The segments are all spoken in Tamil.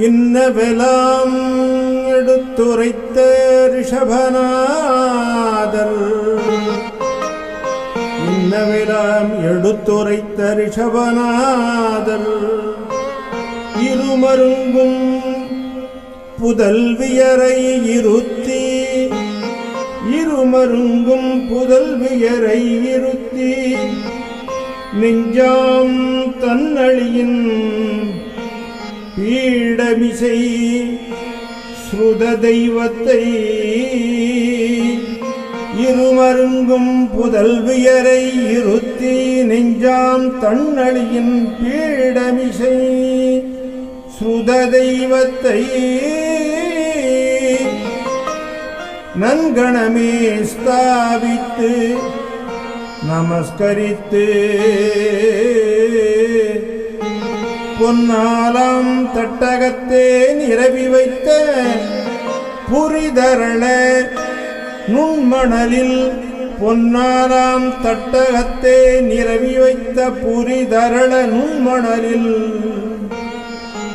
இன்னவெலாம் எடுத்துரைத்த ரிஷபநாதர். இன்னவெலாம் எடுத்துரைத்த ரிஷபநாதர். இருமருங்கும் புதல்வியரை இருத்தி இருமருங்கும் புதல்வியரை இருத்தி நெஞ்சாம் தன்னழியின் பீடமிசை ஸ்ருத தெய்வத்தை இருமருங்கும் புதல்வியரை இருத்தி நெஞ்சாம் தன்னழியின் பீடமிசை ஸ்ருத தெய்வத்தை நன்கணமே ஸ்தாபித்து நமஸ்கரித்து பொன்னாலாம் தட்டகத்தே நிரவி வைத்த புரிதரள நுண்மணலில் பொன்னாலாம் தட்டகத்தே நிரவி வைத்த புரிதரள நுண்மணலில்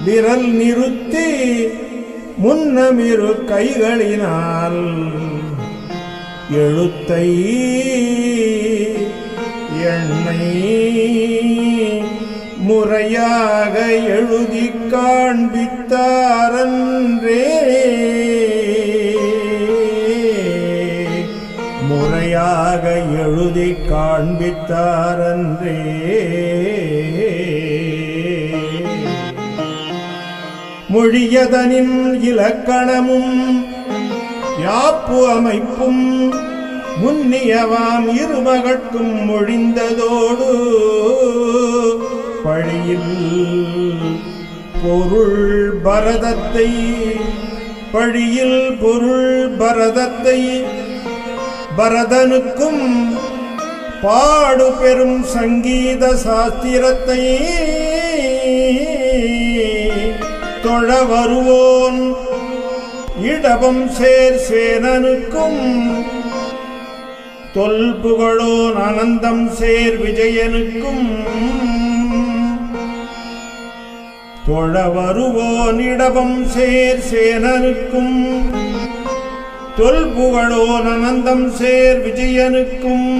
விரல் நிறுத்தி முன்னமிரு கைகளினால் எழுத்தை எண்ணெய் முறையா எழுதி காண்பித்தாரன்றே. முறையாக எழுதி காண்பித்தாரன்றே. மொழியதனின் இலக்கணமும் யாப்பு அமைப்பும் முன்னியவாம் இருமகட்கும் மொழிந்ததோடு பழியில் பொருள் பரதத்தை பழியில் பொருள் பரதத்தை பரதனுக்கும் பாடு பெரும் சங்கீத சாஸ்திரத்தை தொழ வருவோன். இடபம் சேர் சேனனுக்கும் தொல்புகழோன் அனந்தம் சேர் விஜயனுக்கும் தொழ வருவோன் இடபம் சேர் சேனருக்கும் தொல்புகழோ நனந்தம் சேர் விஜயனுக்கும்.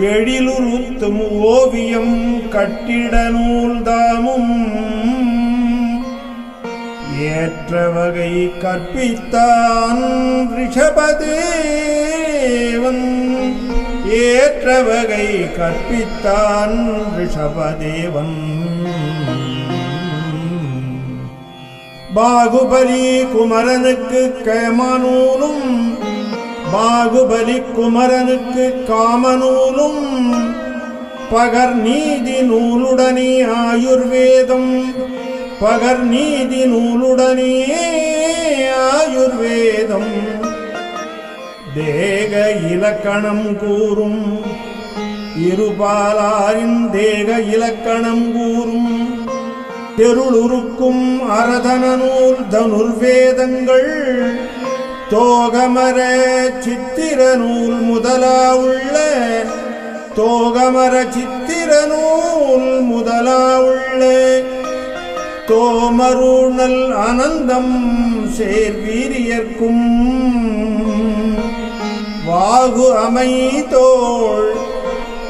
எழிலுருத்தும் ஓவியம் கட்டிட நூல்தாமும் ஏற்ற வகை கற்பித்தான் ரிஷபதேவன். ஏற்ற வகை கற்பித்தான் ரிஷபதேவன். பாகுபலி குமரனுக்கு கேமனூலும் பாகுபலி குமரனுக்கு காமநூலும் பகர் நீதி நூலுடனே ஆயுர்வேதம் பகர் நீதி நூலுடனே ஆயுர்வேதம். தேக இலக்கணம் கூறும் இருபாலாரின் தேக இலக்கணம் கூறும் தெருளுருக்கும் அரதன நூல் தனுர்வேதங்கள். தோகமர சித்திர நூல் உள்ள தோகமர சித்திர நூல் உள்ள தோமருணல் அனந்தம் சேர்வீரியர்க்கும். வாகு அமைதோள்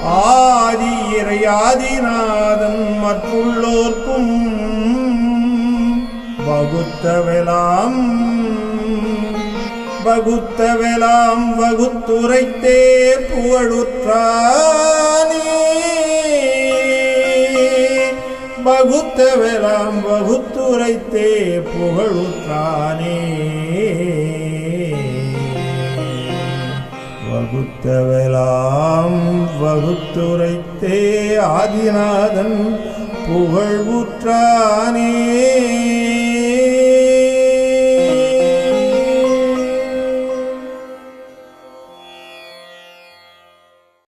ஆதி இறையாதிநாதன் மற்றுள்ளோர்க்கும். வகுத்தவெலாம் வகுத்தவெலாம் வகுத்துரைத்தே புகழுற்றானே. வகுத்தவெலாம் வகுத்துரைத்தே புகழுற்றானே. வகுத்தவெலாம் வகுத்துரைத்தே ஆதிநாதன் புகழ்வுற்றானே.